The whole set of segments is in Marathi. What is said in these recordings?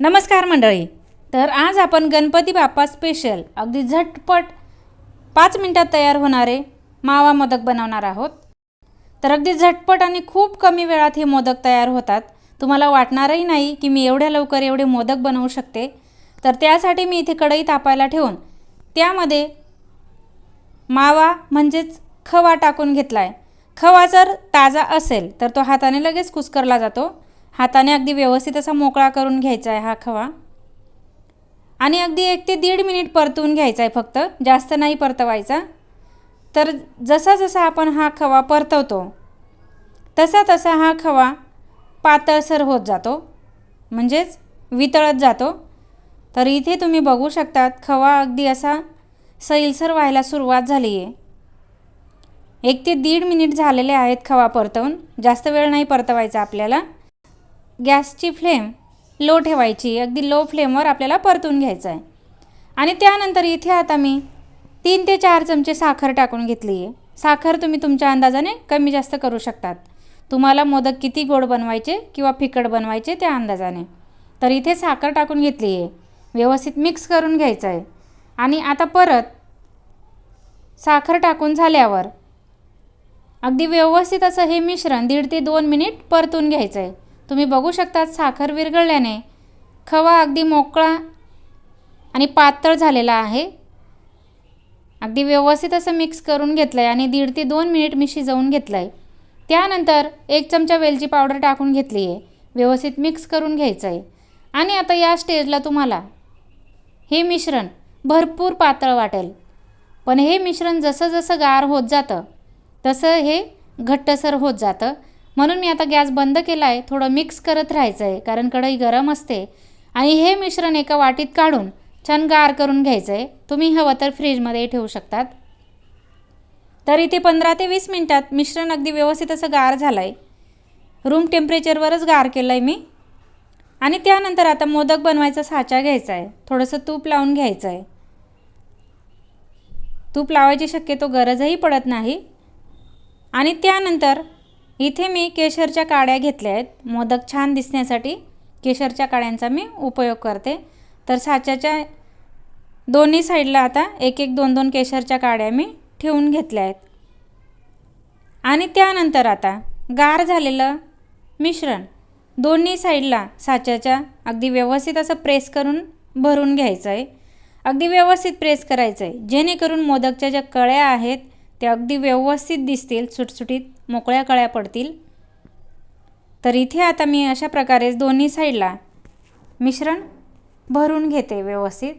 नमस्कार मंडळी. तर आज आपण गणपती बाप्पा स्पेशल अगदी झटपट पाच मिनटात तयार होणारे मावा मोदक बनवणार आहोत. तर अगदी झटपट आणि खूप कमी वेळात हे मोदक तयार होतात. तुम्हाला वाटणारही नाही की मी एवढ्या लवकर एवढे मोदक बनवू शकते. तर त्यासाठी मी इथे कढई तापायला ठेवून त्यामध्ये मावा म्हणजेच खवा टाकून घेतला आहे खवा जर ताजा असेल तर तो हाताने लगेच कुस्करला जातो. हाताने अगदी व्यवस्थित असा मोकळा करून घ्यायचा आहे हा खवा. आणि अगदी एक ते दीड मिनिट परतवून घ्यायचा आहे फक्त जास्त नाही परतवायचा. तर जसा जसा आपण हा खवा परतवतो तसा तसा हा खवा पातळसर होत जातो म्हणजेच वितळत जातो. तर इथे तुम्ही बघू शकतात खवा अगदी असा सैलसर व्हायला सुरुवात झाली आहे एक ते दीड मिनिट झालेले आहेत खवा परतवून जास्त वेळ नाही परतवायचा आपल्याला. गॅसची फ्लेम लो ठेवायची अगदी लो फ्लेमवर आपल्याला परतून घ्यायचं आहे आणि त्यानंतर इथे आता मी तीन ते चार चमचे साखर टाकून घेतली आहे. साखर तुम्ही तुमच्या अंदाजाने कमी जास्त करू शकतात. तुम्हाला मोदक किती गोड बनवायचे किंवा फिकट बनवायचे त्या अंदाजाने. तर इथे साखर टाकून घेतली आहे. व्यवस्थित मिक्स करून घ्यायचं आहे आणि आता परत साखर टाकून झाल्यावर अगदी व्यवस्थित असं हे मिश्रण दीड ते दोन मिनिट परतून घ्यायचं आहे तुम्ही बघू शकतात साखर विरघळल्याने. खवा अगदी मोकळा आणि पातळ झालेला आहे. अगदी व्यवस्थित असं मिक्स करून घेतलं आहे आणि दीड ते दोन मिनिट मी शिजवून घेतलं आहे त्यानंतर एक चमचा वेलची पावडर टाकून घेतली आहे व्यवस्थित मिक्स करून घ्यायचं आहे आणि आता या स्टेजला तुम्हाला हे मिश्रण भरपूर पातळ वाटेल. पण हे मिश्रण जसं जसं गार होत जातं तसं हे घट्टसर होत जातं. म्हणून मी आता गॅस बंद केला आहे थोडं मिक्स करत राहायचं आहे कारण कढई गरम असते. आणि हे मिश्रण एका वाटीत काढून छान गार करून घ्यायचं आहे तुम्ही हवं तर फ्रीजमध्ये ठेवू शकतात. तर इथे पंधरा ते वीस मिनटात मिश्रण अगदी व्यवस्थित असं गार झालं आहे रूम टेम्परेचरवरच गार केलं आहे मी. आणि त्यानंतर आता मोदक बनवायचा साचा घ्यायचा आहे थोडंसं तूप लावून घ्यायचं आहे तूप लावायची शक्यतो गरजही पडत नाही. आणि त्यानंतर इथे मी केशरच्या काड्या घेतल्या आहेत. मोदक छान दिसण्यासाठी केशरच्या काड्यांचा मी उपयोग करते. तर साच्याच्या दोन्ही साईडला आता एक एक दोन दोन केशरच्या काड्या मी ठेवून घेतल्या आहेत. आणि त्यानंतर आता गार झालेलं मिश्रण दोन्ही साईडला साच्याच्या अगदी व्यवस्थित असं प्रेस करून भरून घ्यायचं आहे अगदी व्यवस्थित प्रेस करायचं आहे जेणेकरून मोदकच्या ज्या कळ्या आहेत त्या अगदी व्यवस्थित दिसतील सुटसुटीत. मोकळ्या कळ्या पडतील. तर इथे आता मी अशा प्रकारे दोन्ही साईडला मिश्रण भरून घेते व्यवस्थित.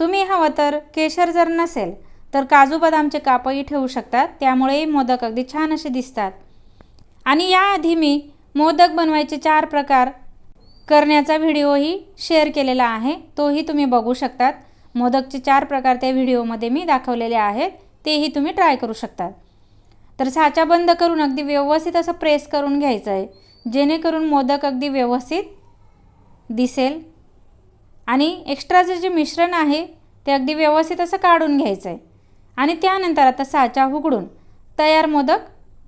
तुम्ही हवं तर केशर जर नसेल तर काजू बदामचे कापही ठेवू शकतात. त्यामुळेही मोदक अगदी छान असे दिसतात. आणि याआधी मी मोदक बनवायचे चार प्रकार करण्याचा व्हिडिओही शेअर केलेला आहे. तोही तुम्ही बघू शकतात. मोदकचे चार प्रकार त्या व्हिडिओमध्ये मी दाखवलेले आहेत. तेही तुम्ही ट्राय करू शकतात. तर साचा बंद करून अगदी व्यवस्थित असं प्रेस करून घ्यायचं आहे जेणेकरून मोदक अगदी व्यवस्थित दिसेल. आणि एक्स्ट्राचं जे मिश्रण आहे ते अगदी व्यवस्थित असं काढून घ्यायचं आहे आणि त्यानंतर आता साचा उघडून तयार मोदक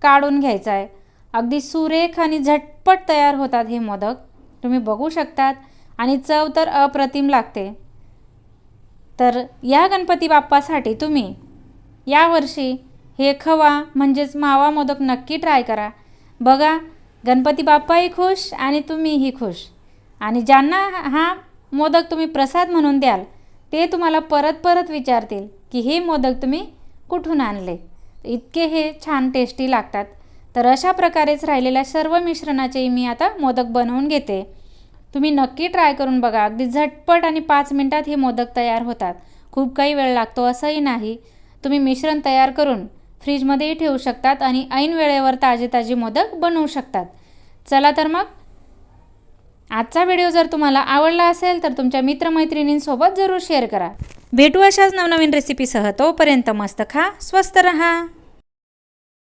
काढून घ्यायचा आहे अगदी सुरेख आणि झटपट तयार होतात हे मोदक. तुम्ही बघू शकतात. आणि चव तर अप्रतिम लागते. तर या गणपती बाप्पासाठी तुम्ही यावर्षी हे खवा म्हणजेच मावा मोदक नक्की ट्राय करा. बघा गणपती बाप्पाही खुश आणि तुम्हीही खुश. आणि ज्यांना हा मोदक तुम्ही प्रसाद म्हणून द्याल ते तुम्हाला परत परत विचारतील की हे मोदक तुम्ही कुठून आणले? इतके हे छान टेस्टी लागतात. तर अशा प्रकारेच राहिलेल्या सर्व मिश्रणाचेही मी आता मोदक बनवून घेते. तुम्ही नक्की ट्राय करून बघा. अगदी झटपट आणि पाच मिनटात हे मोदक तयार होतात. खूप काही वेळ लागतो असंही नाही. तुम्ही मिश्रण तयार करून फ्रीजमध्येही ठेवू शकतात आणि ऐन वेळेवर ताजे ताजे मोदक बनवू शकतात. चला तर मग आजचा व्हिडिओ जर तुम्हाला आवडला असेल तर तुमच्या मित्रमैत्रिणींसोबत जरूर शेअर करा. भेटू अशाच नवनवीन रेसिपीसह तोपर्यंत मस्त खा स्वस्त रहा.